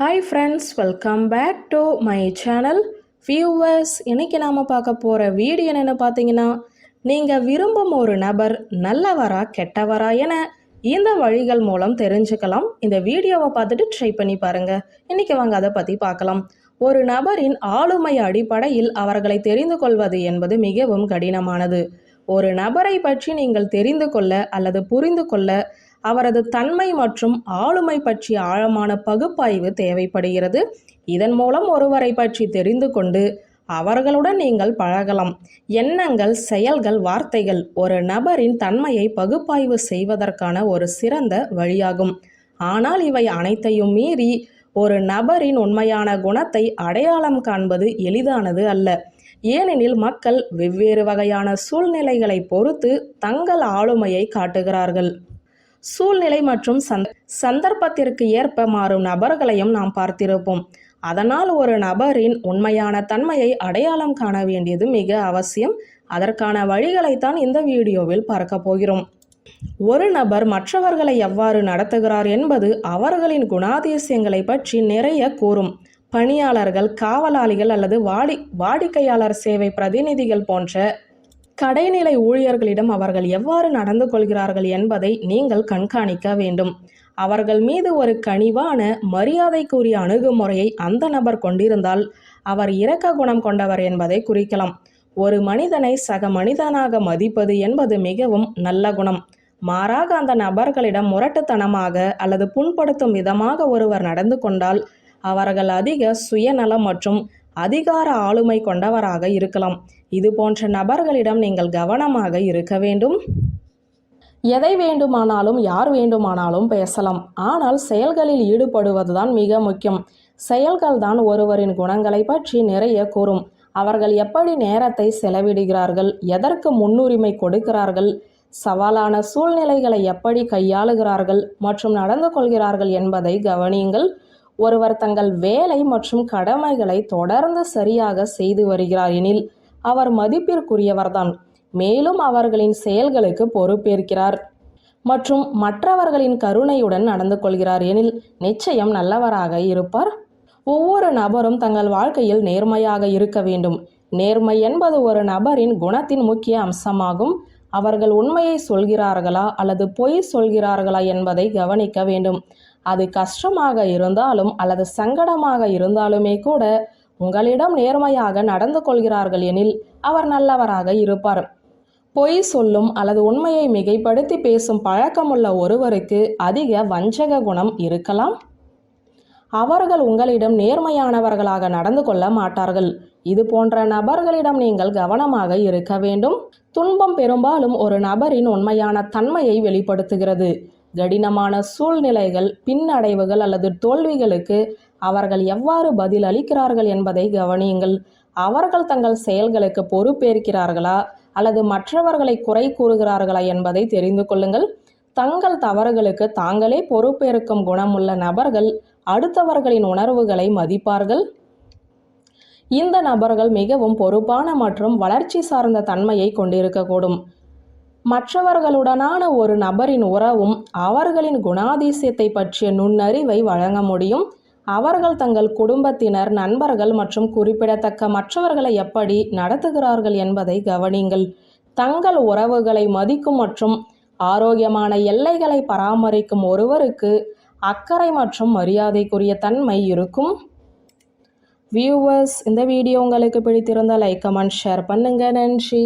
Hi friends welcome back to my channel viewers இன்றைக்கி நாம் பார்க்க போகிற வீடியோ என்னென்னு பார்த்தீங்கன்னா நீங்கள் விரும்பும் ஒரு நபர் நல்லவரா கெட்டவரா என இந்த வழிகள் மூலம் தெரிஞ்சுக்கலாம். இந்த வீடியோவை பார்த்துட்டு ட்ரை பண்ணி பாருங்கள் இன்றைக்கி வாங்க அதை பற்றி பார்க்கலாம். ஒரு நபரின் ஆளுமை அடிப்படையில் அவர்களை தெரிந்து கொள்வது என்பது மிகவும் கடினமானது. ஒரு நபரை பற்றி நீங்கள் தெரிந்து கொள்ள அல்லது புரிந்து கொள்ள அவரது தன்மை மற்றும் ஆளுமை பற்றிய ஆழமான பகுப்பாய்வு தேவைப்படுகிறது. இதன் மூலம் ஒருவரை பற்றி தெரிந்து கொண்டு அவர்களுடன் நீங்கள் பழகலாம். எண்ணங்கள் செயல்கள் வார்த்தைகள் ஒரு நபரின் தன்மையை பகுப்பாய்வு செய்வதற்கான ஒரு சிறந்த வழியாகும். ஆனால் இவை அனைத்தையும் மீறி ஒரு நபரின் உண்மையான குணத்தை அடையாளம் காண்பது எளிதானது அல்ல. ஏனெனில் மக்கள் வெவ்வேறு வகையான சூழ்நிலைகளை பொறுத்து தங்கள் ஆளுமையை காட்டுகிறார்கள். சூழ்நிலை மற்றும் சந்த சந்தர்ப்பத்திற்கு ஏற்ப மாறும் நபர்களையும் நாம் பார்த்திருப்போம். அதனால் ஒரு நபரின் உண்மையான தன்மையை அடையாளம் காண வேண்டியது மிக அவசியம். அதற்கான வழிகளைத்தான் இந்த வீடியோவில் பார்க்க போகிறோம். ஒரு நபர் மற்றவர்களை எவ்வாறு நடத்துகிறார் என்பது அவர்களின் குணாதிசயங்களை பற்றி நிறைய கூறும். பணியாளர்கள் காவலாளிகள் அல்லது வாடி வாடிக்கையாளர் சேவை பிரதிநிதிகள் போன்ற கடைநிலை ஊழியர்களிடம் அவர்கள் எவ்வாறு நடந்து கொள்கிறார்கள் என்பதை நீங்கள் கண்காணிக்க வேண்டும். அவர்கள் மீது ஒரு கனிவான மரியாதைக்குரிய அணுகுமுறையை அந்த நபர் கொண்டிருந்தால் அவர் இரக்க குணம் கொண்டவர் என்பதை குறிக்கலாம். ஒரு மனிதனை சக மனிதனாக மதிப்பது என்பது மிகவும் நல்ல குணம். மாறாக அந்த நபர்களிடம் முரட்டுத்தனமாக அல்லது புண்படுத்தும் விதமாக ஒருவர் நடந்து கொண்டால் அவர்கள் அதிக சுயநலம் மற்றும் அதிகார ஆளுமை கொண்டவராக இருக்கலாம். இது போன்ற நபர்களிடம் நீங்கள் கவனமாக இருக்க வேண்டும். எதை வேண்டுமானாலும் யார் வேண்டுமானாலும் பேசலாம். ஆனால் செயல்களில் ஈடுபடுவதுதான் மிக முக்கியம். செயல்கள் தான் ஒருவரின் குணங்களை பற்றி நிறைய கூறும். அவர்கள் எப்படி நேரத்தை செலவிடுகிறார்கள் எதற்கு முன்னுரிமை கொடுக்கிறார்கள் சவாலான சூழ்நிலைகளை எப்படி கையாளுகிறார்கள் மற்றும் நடந்து கொள்கிறார்கள் என்பதை கவனியுங்கள். ஒருவர் தங்கள் வேலை மற்றும் கடமைகளை தொடர்ந்து சரியாக செய்து வருகிறார் எனில் அவர் மதிப்பிற்குரியவர்தான். மேலும் அவர்களின் செயல்களுக்கு பொறுப்பேற்கிறார். மற்றும் மற்றவர்களின் கருணையுடன் நடந்து கொள்கிறார் எனில் நிச்சயம் நல்லவராக இருப்பார். ஒவ்வொரு நபரும் தங்கள் வாழ்க்கையில் நேர்மையாக இருக்க வேண்டும். நேர்மை என்பது ஒரு நபரின் குணத்தின் முக்கிய அம்சமாகும். அவர்கள் உண்மையை சொல்கிறார்களா அல்லது பொய் சொல்கிறார்களா என்பதை கவனிக்க வேண்டும். அது கஷ்டமாக இருந்தாலும் அல்லது சங்கடமாக இருந்தாலுமே கூட உங்களிடம் நேர்மையாக நடந்து கொள்கிறார்கள் எனில் அவர் நல்லவராக இருப்பார். பொய் சொல்லும் அல்லது உண்மையை மிகைப்படுத்தி பேசும் பழக்கமுள்ள ஒருவருக்கு அதிக வஞ்சக குணம் இருக்கலாம். அவர்கள் உங்களிடம் நேர்மையானவர்களாக நடந்து கொள்ள மாட்டார்கள். இது போன்ற நபர்களிடம் நீங்கள் கவனமாக இருக்க வேண்டும். துன்பம் பெரும்பாலும் ஒரு நபரின் உண்மையான தன்மையை வெளிப்படுத்துகிறது. கடினமான சூழ்நிலைகள் பின்னடைவுகள் அல்லது தோல்விகளுக்கு அவர்கள் எவ்வாறு பதில் அளிக்கிறார்கள் என்பதை கவனியுங்கள். அவர்கள் தங்கள் செயல்களுக்கு பொறுப்பேற்கிறார்களா அல்லது மற்றவர்களை குறை கூறுகிறார்களா என்பதை தெரிந்து கொள்ளுங்கள். தங்கள் தவறுகளுக்கு தாங்களே பொறுப்பேற்கும் குணமுள்ள நபர்கள் அடுத்தவர்களின் உணர்வுகளை மதிப்பார்கள். இந்த நபர்கள் மிகவும் பொறுப்பான மற்றும் வளர்ச்சி சார்ந்த தன்மையை கொண்டிருக்கக்கூடும். மற்றவர்களுடனான ஒரு நபரின் உறவும் அவர்களின் குணாதிசயத்தை பற்றிய நுண்ணறிவை வழங்க முடியும். அவர்கள் தங்கள் குடும்பத்தினர் நண்பர்கள் மற்றும் குறிப்பிடத்தக்க மற்றவர்களை எப்படி நடத்துகிறார்கள் என்பதை கவனிங்கள். தங்கள் உறவுகளை மதிக்கும் மற்றும் ஆரோக்கியமான எல்லைகளை பராமரிக்கும் ஒருவருக்கு அக்கறை மற்றும் மரியாதைக்குரிய தன்மை இருக்கும். வியூவர்ஸ் இந்த வீடியோ உங்களுக்கு பிடித்திருந்தால் லைக் கமெண்ட் ஷேர் பண்ணுங்கள் நன்றி.